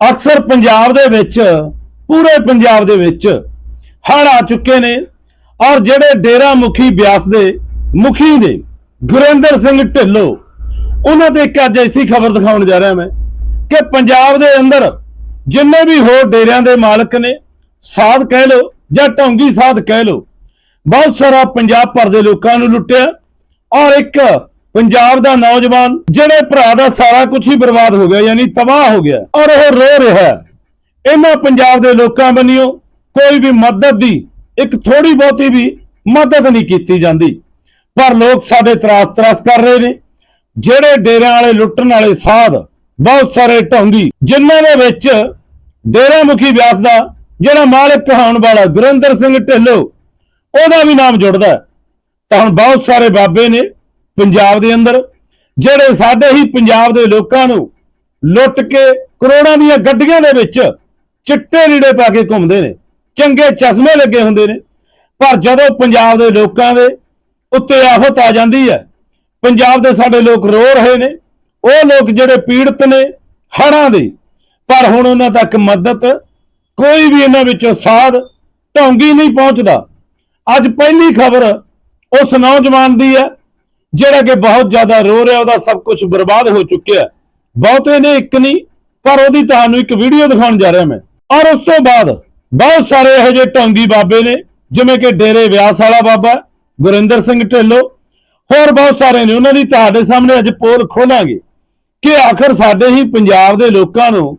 ਅਕਸਰ ਪੰਜਾਬ ਦੇ ਵਿੱਚ, ਪੂਰੇ ਪੰਜਾਬ ਦੇ ਵਿੱਚ ਹੜ੍ਹ ਆ ਚੁੱਕੇ ਨੇ ਔਰ ਜਿਹੜੇ ਡੇਰਾ ਮੁਖੀ ਬਿਆਸ ਦੇ ਮੁਖੀ ਨੇ, ਗੁਰਿੰਦਰ ਸਿੰਘ ਢਿੱਲੋਂ, ਉਹਨਾਂ ਤੇ ਇੱਕ ਅੱਜ ਐਸੀ ਖਬਰ ਦਿਖਾਉਣ ਜਾ ਰਿਹਾ ਮੈਂ ਕਿ ਪੰਜਾਬ ਦੇ ਅੰਦਰ ਜਿੰਨੇ ਵੀ ਹੋਰ ਡੇਰਿਆਂ ਦੇ ਮਾਲਕ ਨੇ, ਸਾਧ ਕਹਿ ਲੋ ਜਾਂ ਢੌਂਗੀ ਸਾਧ ਕਹਿ ਲੋ ਬਹੁਤ ਸਾਰਾ ਪੰਜਾਬ ਭਰ ਦੇ ਲੋਕਾਂ ਨੂੰ ਲੁੱਟਿਆ ਔਰ ਇੱਕ ਪੰਜਾਬ ਦਾ ਨੌਜਵਾਨ, ਜਿਹੜੇ ਭਰਾ ਦਾ ਸਾਰਾ ਕੁਝ ਹੀ ਬਰਬਾਦ ਹੋ ਗਿਆ, ਯਾਨੀ ਤਬਾਹ ਹੋ ਗਿਆ, ਔਰ ਉਹ ਰੋ ਰਿਹਾ ਇਹਨਾਂ ਪੰਜਾਬ ਦੇ ਲੋਕਾਂ ਬੰਨਿਓ ਕੋਈ ਵੀ ਮਦਦ ਦੀ ਇੱਕ ਥੋੜੀ ਬਹੁਤੀ ਵੀ ਮਦਦ ਨਹੀਂ ਕੀਤੀ ਜਾਂਦੀ। ਪਰ ਲੋਕ ਸਾਡੇ ਤਰਾਸ ਤਰਾਸ ਕਰ ਰਹੇ ਨੇ। ਜਿਹੜੇ ਡੇਰਿਆਂ ਵਾਲੇ ਲੁੱਟਣ ਵਾਲੇ ਸਾਧ ਬਹੁਤ ਸਾਰੇ ਢੌਂਗੀ, ਜਿਨ੍ਹਾਂ ਦੇ ਵਿੱਚ ਡੇਰਾ ਮੁਖੀ ਵਿਆਸ ਦਾ, ਜਿਹੜਾ ਮਾਲਕ ਕਹਾਉਣ ਵਾਲਾ ਗੁਰਿੰਦਰ ਸਿੰਘ ਢਿੱਲੋਂ, ਉਹਦਾ ਵੀ ਨਾਮ ਜੁੜਦਾ ਤਾਂ ਹੁਣ ਬਹੁਤ ਸਾਰੇ ਬਾਬੇ ਨੇ ਪੰਜਾਬ ਦੇ ਅੰਦਰ, ਜਿਹੜੇ ਸਾਡੇ ਹੀ ਪੰਜਾਬ ਦੇ ਲੋਕਾਂ ਨੂੰ ਲੁੱਟ ਕੇ ਕਰੋੜਾਂ ਦੀਆਂ ਗੱਡੀਆਂ ਦੇ ਵਿੱਚ ਚਿੱਟੇ ਲੀੜੇ ਪਾ ਕੇ ਘੁੰਮਦੇ ਨੇ, ਚੰਗੇ ਚਸ਼ਮੇ ਲੱਗੇ ਹੁੰਦੇ ਨੇ, ਪਰ ਜਦੋਂ ਪੰਜਾਬ ਦੇ ਲੋਕਾਂ ਦੇ ਉੱਤੇ ਆਫਤ ਆ ਜਾਂਦੀ ਹੈ, ਪੰਜਾਬ ਦੇ ਸਾਡੇ ਲੋਕ ਰੋ ਰਹੇ ਨੇ, ਉਹ ਲੋਕ ਜਿਹੜੇ ਪੀੜਤ ਨੇ ਹੜ੍ਹਾਂ ਦੇ, ਪਰ ਹੁਣ ਉਹਨਾਂ ਤੱਕ ਮਦਦ ਕੋਈ ਵੀ ਇਹਨਾਂ ਵਿੱਚੋਂ ਸਾਧ ਢੌਂਗੀ ਨਹੀਂ ਪਹੁੰਚਦਾ। ਅੱਜ ਪਹਿਲੀ ਖਬਰ ਉਸ ਨੌਜਵਾਨ ਦੀ ਹੈ ਜਿਹੜਾ ਕਿ ਬਹੁਤ ਜ਼ਿਆਦਾ ਰੋ ਰਿਹਾ, ਉਹਦਾ ਸਭ ਕੁਝ ਬਰਬਾਦ ਹੋ ਚੁੱਕਿਆ ਬਹੁਤੇ ਨੇ ਇੱਕ ਨਹੀਂ, ਪਰ ਉਹਦੀ ਤੁਹਾਨੂੰ ਇੱਕ ਵੀਡੀਓ ਦਿਖਾਉਣ ਜਾ ਰਿਹਾ ਮੈਂ। ਔਰ ਉਸ ਤੋਂ ਬਾਅਦ ਬਹੁਤ ਸਾਰੇ ਇਹੋ ਜਿਹੇ ਢੌਂਗੀ ਬਾਬੇ ਨੇ, ਜਿਵੇਂ ਕਿ ਡੇਰੇ ਵਿਆਸ ਵਾਲਾ ਬਾਬਾ, ਗੁਰਿੰਦਰ ਸਿੰਘ ਢਿੱਲੋਂ, ਹੋਰ ਬਹੁਤ ਸਾਰੇ ਨੇ। ਉਹਨਾਂ ਦੀ ਤੁਹਾਡੇ ਸਾਹਮਣੇ ਅੱਜ ਪੋਲ ਖੋਲਾਂਗੇ ਕਿ ਆਖਰ ਸਾਡੇ ਹੀ ਪੰਜਾਬ ਦੇ ਲੋਕਾਂ ਨੂੰ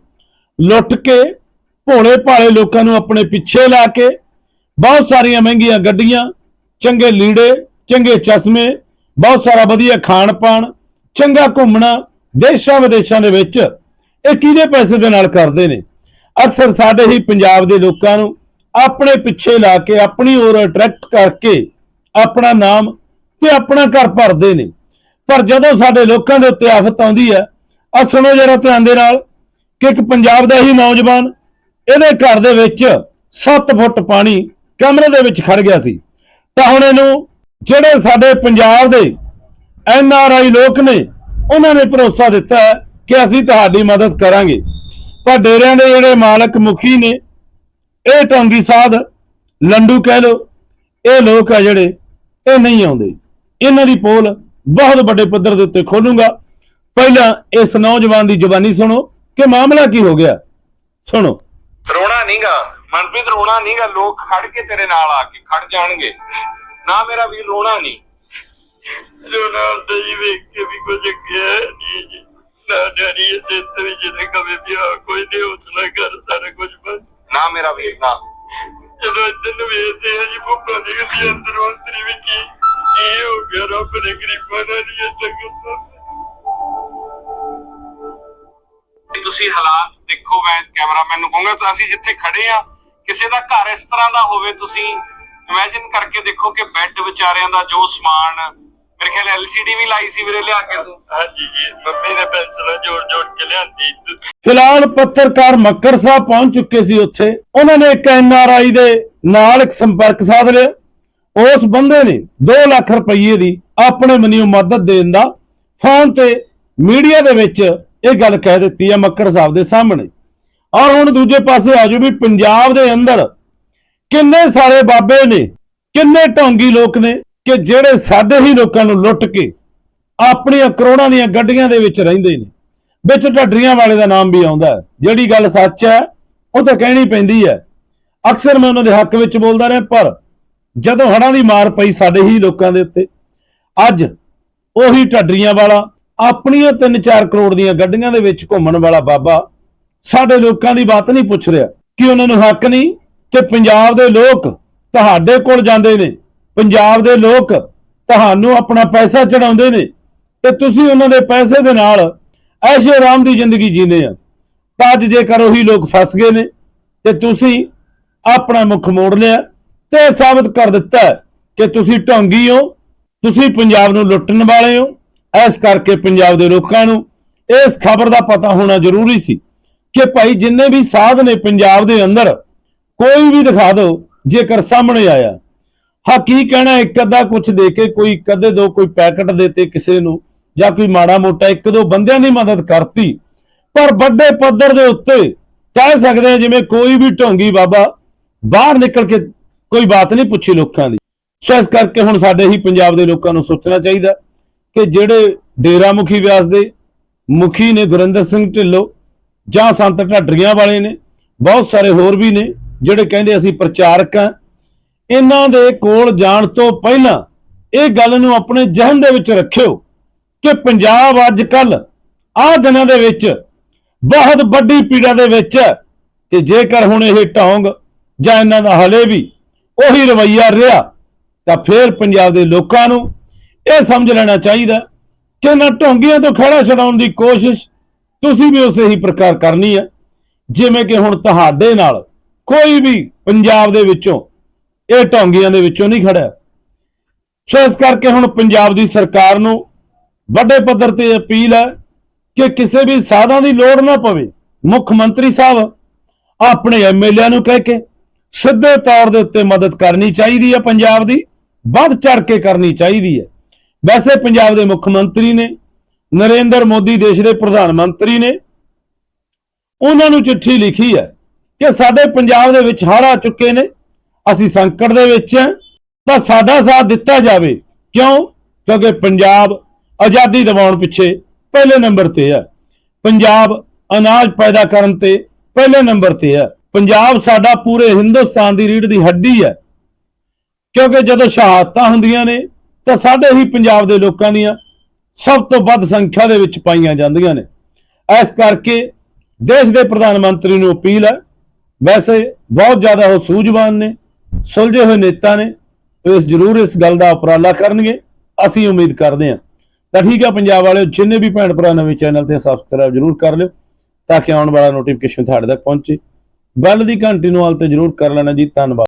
ਲੁੱਟ ਕੇ, ਭੋਲੇ ਭਾਲੇ ਲੋਕਾਂ ਨੂੰ ਆਪਣੇ ਪਿੱਛੇ ਲਾ ਕੇ, ਬਹੁਤ ਸਾਰੀਆਂ ਮਹਿੰਗੀਆਂ ਗੱਡੀਆਂ, ਚੰਗੇ ਲੀੜੇ, ਚੰਗੇ ਚਸ਼ਮੇ ਬਹੁਤ ਸਾਰਾ ਵਧੀਆ ਖਾਣ ਪਾਣ, ਚੰਗਾ ਘੁੰਮਣਾ, ਦੇਸ਼ਾਂ ਵਿਦੇਸ਼ਾਂ ਦੇ ਵਿੱਚ। ਇਹ ਕਿਹਦੇ ਪੈਸੇ ਦੇ ਨਾਲ ਕਰਦੇ ਨੇ? ਅਕਸਰ ਸਾਡੇ ਹੀ ਪੰਜਾਬ ਦੇ ਲੋਕਾਂ ਨੂੰ ਆਪਣੇ ਪਿੱਛੇ ਲਾ ਕੇ, ਆਪਣੀ ओर ਅਟਰੈਕਟ ਕਰਕੇ ਆਪਣਾ ਨਾਮ ਤੇ ਆਪਣਾ ਘਰ ਭਰਦੇ ਨੇ। ਪਰ ਜਦੋਂ ਸਾਡੇ ਲੋਕਾਂ ਦੇ ਉੱਤੇ ਆਫਤ ਆਉਂਦੀ ਹੈ ਆ ਸੁਣੋ ਜਰਾ ਧਿਆਨ ਦੇ ਨਾਲ ਕਿ ਇੱਕ ਪੰਜਾਬ ਦਾ ਹੀ ਨੌਜਵਾਨ ਇਹਦੇ ਘਰ ਦੇ ਵਿੱਚ 7 ਫੁੱਟ ਪਾਣੀ ਕਮਰੇ ਦੇ ਵਿੱਚ ਖੜ ਗਿਆ ਸੀ। ਤਾਂ ਹੁਣ ਇਹਨੂੰ ਜਿਹੜੇ ਸਾਡੇ ਪੰਜਾਬ ਦੇ ਐਨ ਆਰ ਆਈ ਲੋਕ ਨੇ, ਉਹਨਾਂ ਨੇ ਭਰੋਸਾ ਦਿੱਤਾ ਕਿ ਅਸੀਂ ਤੁਹਾਡੀ ਮਦਦ ਕਰਾਂਗੇ। ਪਰ ਡੇਰਿਆਂ ਦੇ ਜਿਹੜੇ ਮਾਲਕ ਮੁਖੀ ਨੇ, ਇਹ ਟੌਂਗੀ ਸਾਧ, ਲੰਡੂ ਕਹਿ ਲੋ ਇਹ ਲੋਕ ਆ ਜਿਹੜੇ, ਇਹ ਨਹੀਂ ਆਉਂਦੇ। ਇਹਨਾਂ ਦੀ ਪੋਲ ਬਹੁਤ ਵੱਡੇ ਪੱਧਰ ਦੇ ਉੱਤੇ ਖੋਲੂੰਗਾ। ਪਹਿਲਾਂ ਇਸ ਨੌਜਵਾਨ ਦੀ ਜ਼ੁਬਾਨੀ ਸੁਣੋ ਕਿ ਮਾਮਲਾ ਕੀ ਹੋ ਗਿਆ। ਸੁਣੋ। ਰੋਣਾ ਨਹੀਂਗਾ ਮਨਪ੍ਰੀਤ ਰੋਣਾ ਨਹੀਂਗਾ ਲੋਕ ਖੜ ਕੇ ਤੇਰੇ ਨਾਲ ਆ ਕੇ ਖੜ ਜਾਣਗੇ। ਨਾ ਮੇਰਾ ਵੀਰ ਰੋਣਾ ਨਹੀਂ। ਰੋਣਾ ਹੁੰਦਾ ਜੀ ਵੇਖ ਕੇ ਵੀ ਕੁਝ ਅੱਗੇ ਨਹੀਂ ਜੀ। ਨਾ ਇਹ ਜਿੱਤ ਵੀ ਜਿਹਨੇ ਕਵੇ ਵਿਆਹ ਕੋਈ ਨਹੀਂ ਹੌਸਲਾ ਕਰ ਸਾਰਾ ਕੁਝ ਬਸ ਨਾ ਮੇਰਾ ਵੀਰ ਨਾ। ਜਦੋਂ ਇੱਧਰ ਨੂੰ ਵੇਖਦੇ ਆ ਜੀ ਭੁੱਖਾ ਨਿਕਲਦੀ ਅੰਦਰੋਂ ਅੰਦਰੀ ਵੀ ਕੀ ਕੀ ਹੋ ਗਿਆ ਰੱਬ ਨੇ ਗਰੀਬਾਂ ਨਾਲ ਨਹੀਂ ਏਦਾਂ ਕਰਦਾ ਕਿ ਤੁਸੀਂ ਹਾਲਾਤ ਦੇਖੋ ਮੈਂ ਕੈਮਰਾਮੈਨ ਨੂੰ ਕਹੂੰਗਾ ਤਾਂ ਅਸੀਂ ਜਿੱਥੇ ਖੜੇ ਆ ਕਿਸੇ ਦਾ ਘਰ ਇਸ ਤਰ੍ਹਾਂ ਦਾ ਹੋਵੇ ਤੁਸੀਂ ਇਮੇਜਿਨ ਕਰਕੇ ਦੇਖੋ ਕਿ ਬੈੱਡ ਵਿਚਾਰਿਆਂ ਦਾ ਜੋ ਸਮਾਨ ਮੇਰੇ ਖਿਆਲ ਐਲਸੀਡੀ ਵੀ ਲਾਈ ਸੀ ਵੀਰੇ ਲਿਆ ਕੇ ਤੂੰ। ਹਾਂਜੀ ਜੀ ਮੰਮੀ ਨੇ ਪੈਨਸਲਾਂ ਜੋੜ ਜੋੜ ਕੇ ਲਿਆਂਦੀ। ਫਿਲਹਾਲ ਪੱਤਰਕਾਰ ਮੱਕਰ ਸਾਹਿਬ ਪਹੁੰਚ ਚੁੱਕੇ ਸੀ ਉੱਥੇ। ਉਹਨਾਂ ਨੇ ਇੱਕ ਆਈ ਦੇ ਨਾਲ ਇੱਕ ਸੰਪਰਕ ਸਾਧ ਲਿਆ। ਉਸ ਬੰਦੇ ਨੇ 2 ਲੱਖ ਰੁਪਏ ਦੀ ਆਪਣੇ ਮਨੀਓ ਮਦਦ ਦੇਣ ਦਾ ਫੋਨ ਤੇ ਮੀਡੀਆ ਦੇ ਵਿੱਚ ਇਹ ਗੱਲ ਕਹਿ ਦਿੱਤੀ ਹੈ ਮੱਕਰ ਸਾਹਿਬ ਦੇ ਸਾਹਮਣੇ। ਔਰ ਹੁਣ ਦੂਜੇ ਪਾਸੇ ਆਜੋ ਵੀ ਪੰਜਾਬ ਦੇ ਅੰਦਰ ਕਿੰਨੇ ਸਾਰੇ ਬਾਬੇ ਨੇ, ਕਿੰਨੇ ਢੌਂਗੀ ਲੋਕ ਨੇ ਕਿ ਜਿਹੜੇ ਸਾਡੇ ਹੀ ਲੋਕਾਂ ਨੂੰ ਲੁੱਟ ਕੇ ਆਪਣੀਆਂ ਕਰੋੜਾਂ ਦੀਆਂ ਗੱਡੀਆਂ ਦੇ ਵਿੱਚ ਰਹਿੰਦੇ ਨੇ ਵਿੱਚ ਢੱਡਰੀਆਂ ਵਾਲੇ ਦਾ ਨਾਮ ਵੀ ਆਉਂਦਾ ਹੈ। ਜਿਹੜੀ ਗੱਲ ਸੱਚ ਹੈ, ਉਹ ਤਾਂ ਕਹਿਣੀ ਪੈਂਦੀ ਹੈ ਅਕਸਰ ਮੈਂ ਉਹਨਾਂ ਦੇ ਹੱਕ ਵਿੱਚ ਬੋਲਦਾ ਰਿਹਾ, ਪਰ ਜਦੋਂ ਹੜਾਂ ਦੀ ਮਾਰ ਪਈ ਸਾਡੇ ਹੀ ਲੋਕਾਂ ਦੇ ਉੱਤੇ, ਅੱਜ ਉਹੀ ਢੱਡਰੀਆਂ ਵਾਲਾ, ਆਪਣੀਆਂ 3-4 ਕਰੋੜ ਦੀਆਂ ਗੱਡੀਆਂ ਦੇ ਵਿੱਚ ਘੁੰਮਣ ਵਾਲਾ ਬਾਬਾ ਸਾਡੇ ਲੋਕਾਂ ਦੀ ਬਾਤ ਨਹੀਂ ਪੁੱਛ ਰਿਹਾ ਕਿ ਉਹਨਾਂ ਨੂੰ ਹੱਕ ਨਹੀਂ ਕਿ ਪੰਜਾਬ ਦੇ ਲੋਕ ਤੁਹਾਡੇ ਕੋਲ ਜਾਂਦੇ ਨੇ। ਪੰਜਾਬ ਦੇ ਲੋਕ ਤੁਹਾਨੂੰ ਆਪਣਾ ਪੈਸਾ ਚੜਾਉਂਦੇ ਨੇ ਤੇ ਤੁਸੀਂ ਉਹਨਾਂ ਦੇ ਪੈਸੇ ਦੇ ਨਾਲ ਐਸ਼ੋ ਆਰਾਮ ਦੀ ਜ਼ਿੰਦਗੀ ਜੀਨੇ ਆ। ਤਾਂ ਅੱਜ ਜੇਕਰ ਉਹੀ ਲੋਕ ਫਸ ਗਏ ਨੇ ਤੇ ਤੁਸੀਂ ਆਪਣਾ ਮੁੱਖ ਮੋੜ ਲਿਆ ਤੇ ਇਹ ਸਾਬਤ ਕਰ ਦਿੱਤਾ ਕਿ ਤੁਸੀਂ ਢੋਂਗੀ ਹੋ, ਤੁਸੀਂ ਪੰਜਾਬ ਨੂੰ ਲੁੱਟਣ ਵਾਲੇ ਹੋ। ਇਸ ਕਰਕੇ ਪੰਜਾਬ ਦੇ ਲੋਕਾਂ ਨੂੰ ਇਸ ਖਬਰ ਦਾ ਪਤਾ ਹੋਣਾ ਜ਼ਰੂਰੀ ਸੀ ਕਿ ਭਾਈ ਜਿੰਨੇ ਵੀ ਸਾਧ ਨੇ ਪੰਜਾਬ ਦੇ ਅੰਦਰ ਕੋਈ ਵੀ ਦਿਖਾ ਦਿਓ, ਜੇਕਰ ਸਾਹਮਣੇ ਆਇਆ। ਹਾਂ, ਕੀ ਕਹਿਣਾ, ਇੱਕ ਅੱਧਾ ਕੁਝ ਦੇ ਕੇ, ਕੋਈ ਕਦੇ ਦੋ, ਕੋਈ ਪੈਕਟ ਦੇਤੇ ਕਿਸੇ ਨੂੰ, ਜਾਂ ਕੋਈ ਮਾੜਾ ਮੋਟਾ ਇੱਕ ਦੋ ਬੰਦਿਆਂ ਦੀ ਮਦਦ ਕਰਤੀ। ਪਰ ਵੱਡੇ ਪੱਧਰ ਦੇ ਉੱਤੇ ਕਹਿ ਸਕਦੇ ਹਾਂ, ਜਿਵੇਂ ਕੋਈ ਵੀ ਢੋਂਗੀ ਬਾਬਾ, ਬਾਹਰ ਨਿਕਲ ਕੇ ਕੋਈ ਬਾਤ ਨਹੀਂ ਪੁੱਛੀ ਲੋਕਾਂ ਦੀ। ਸੋ ਇਸ ਕਰਕੇ ਹੁਣ ਸਾਡੇ ਹੀ ਪੰਜਾਬ ਦੇ ਲੋਕਾਂ ਨੂੰ ਸੋਚਣਾ ਚਾਹੀਦਾ ਕਿ ਜਿਹੜੇ ਡੇਰਾ ਮੁਖੀ ਵਿਆਸ ਦੇ ਮੁਖੀ ਨੇ ਗੁਰਿੰਦਰ ਸਿੰਘ ਢਿੱਲੋਂ, ਜਾਂ ਸੰਤ ਢੱਡਰੀਆਂ ਵਾਲੇ ਨੇ, ਬਹੁਤ ਸਾਰੇ ਹੋਰ ਵੀ ਨੇ ਜਿਹੜੇ ਕਹਿੰਦੇ ਅਸੀਂ ਪ੍ਰਚਾਰਕ ਆ ਇਹਨਾਂ ਦੇ ਕੋਲ ਜਾਣ ਤੋਂ ਪਹਿਲਾਂ ਇਹ ਗੱਲ ਨੂੰ ਆਪਣੇ ਜਹਨ ਦੇ ਵਿੱਚ ਰੱਖਿਓ ਕਿ ਪੰਜਾਬ ਅੱਜ ਕੱਲ ਆਹ ਦਿਨਾਂ ਦੇ ਵਿੱਚ ਬਹੁਤ ਵੱਡੀ ਪੀੜਾ ਦੇ ਵਿੱਚ ਹੈ ਤੇ ਜੇਕਰ ਹੁਣ ਇਹ ਢੌਂਗ ਜਾਂ ਇਹਨਾਂ ਦਾ ਹਲੇ ਵੀ ਉਹੀ ਰਵਈਆ ਰਿਹਾ, ਤਾਂ ਫਿਰ ਪੰਜਾਬ ਦੇ ਲੋਕਾਂ ਨੂੰ ਇਹ ਸਮਝ ਲੈਣਾ ਚਾਹੀਦਾ ਕਿ ਇਹਨਾਂ ਢੋਂਗੀਆਂ ਤੋਂ ਖੜਾ ਛਡਾਉਣ ਦੀ ਕੋਸ਼ਿਸ਼ ਤੁਸੀਂ ਵੀ ਉਸੇ ਹੀ ਪ੍ਰਕਾਰ ਕਰਨੀ ਹੈ, ਜਿਵੇਂ ਕਿ ਹੁਣ ਤੁਹਾਡੇ ਨਾਲ ਕੋਈ ਵੀ ਪੰਜਾਬ ਦੇ ਵਿੱਚੋਂ, ਇਹ ਢੋਂਗੀਆਂ ਦੇ ਵਿੱਚੋਂ ਨਹੀਂ ਖੜਾ ਸੋ ਇਸ ਕਰਕੇ ਹੁਣ ਪੰਜਾਬ ਦੀ ਸਰਕਾਰ ਨੂੰ ਵੱਡੇ ਪੱਧਰ ਤੇ ਅਪੀਲ ਹੈ ਕਿ ਕਿਸੇ ਵੀ ਸਾਧਾਂ ਦੀ ਲੋੜ ਨਾ ਪਵੇ। ਮੁੱਖ ਮੰਤਰੀ ਸਾਹਿਬ ਆਪਣੇ ਐਮਐਲਏ ਨੂੰ ਕਹਿ ਕੇ ਸਿੱਧੇ ਤੌਰ ਦੇ ਉੱਤੇ ਮਦਦ ਕਰਨੀ ਚਾਹੀਦੀ ਹੈ ਪੰਜਾਬ ਦੀ, ਵੱਧ ਚੜ ਕੇ ਕਰਨੀ ਚਾਹੀਦੀ ਹੈ। ਵੈਸੇ ਪੰਜਾਬ ਦੇ ਮੁੱਖ ਮੰਤਰੀ ਨੇ, ਨਰਿੰਦਰ ਮੋਦੀ ਦੇਸ਼ ਦੇ ਪ੍ਰਧਾਨ ਮੰਤਰੀ ਨੇ, ਉਹਨਾਂ ਨੂੰ ਚਿੱਠੀ ਲਿਖੀ ਹੈ ਕਿ ਸਾਡੇ ਪੰਜਾਬ ਦੇ ਵਿੱਚ ਹੜ੍ਹ ਆ ਚੁੱਕੇ ਨੇ, ਅਸੀਂ ਸੰਕਟ ਦੇ ਵਿੱਚ ਹਾਂ, ਤਾਂ ਸਾਡਾ ਸਾਥ ਦਿੱਤਾ ਜਾਵੇ। ਕਿਉਂ? ਕਿਉਂਕਿ ਪੰਜਾਬ ਆਜ਼ਾਦੀ ਦਿਵਾਉਣ ਪਿੱਛੇ ਪਹਿਲੇ ਨੰਬਰ ਤੇ ਹੈ। ਪੰਜਾਬ ਅਨਾਜ ਪੈਦਾ ਕਰਨ ਤੇ ਪਹਿਲੇ ਨੰਬਰ ਤੇ ਹੈ। ਪੰਜਾਬ ਸਾਡਾ ਪੂਰੇ ਹਿੰਦੁਸਤਾਨ ਦੀ ਰੀੜ ਦੀ ਹੱਡੀ ਹੈ। ਕਿਉਂਕਿ ਜਦੋਂ ਸ਼ਹਾਦਤਾਂ ਹੁੰਦੀਆਂ ਨੇ, ਤਾਂ ਸਾਡੇ ਹੀ ਪੰਜਾਬ ਦੇ ਲੋਕਾਂ ਦੀਆਂ ਸਭ ਤੋਂ ਵੱਧ ਸੰਖਿਆ ਦੇ ਵਿੱਚ ਪਾਈਆਂ ਜਾਂਦੀਆਂ ਨੇ। ਇਸ ਕਰਕੇ ਦੇਸ਼ ਦੇ ਪ੍ਰਧਾਨ ਮੰਤਰੀ ਨੂੰ ਅਪੀਲ ਹੈ ਵੈਸੇ ਬਹੁਤ ਜ਼ਿਆਦਾ ਉਹ ਸੂਝਵਾਨ ਨੇ, ਸੁਲਝੇ ਹੋਏ ਨੇਤਾ ਨੇ ਇਸ ਜ਼ਰੂਰ ਇਸ ਗੱਲ ਦਾ ਉਪਰਾਲਾ ਕਰਨਗੇ, ਅਸੀਂ ਉਮੀਦ ਕਰਦੇ ਹਾਂ। ਤਾਂ ਠੀਕ ਹੈ ਪੰਜਾਬ ਵਾਲਿਓ, ਜਿੰਨੇ ਵੀ ਭੈਣ ਭਰਾ ਨਵੇਂ ਚੈਨਲ ਤੇ ਸਬਸਕ੍ਰਾਈਬ ਜ਼ਰੂਰ ਕਰ ਲਿਓ, ਤਾਂ ਕਿ ਆਉਣ ਵਾਲਾ ਨੋਟੀਫਿਕੇਸ਼ਨ ਤੁਹਾਡੇ ਤੱਕ ਪਹੁੰਚੇ। ਬੈਲ ਦੀ ਘੰਟੀ ਨੂੰ ਹਾਲ ਤੇ ਜ਼ਰੂਰ ਕਰ ਲੈਣਾ ਜੀ, ਧੰਨਵਾਦ।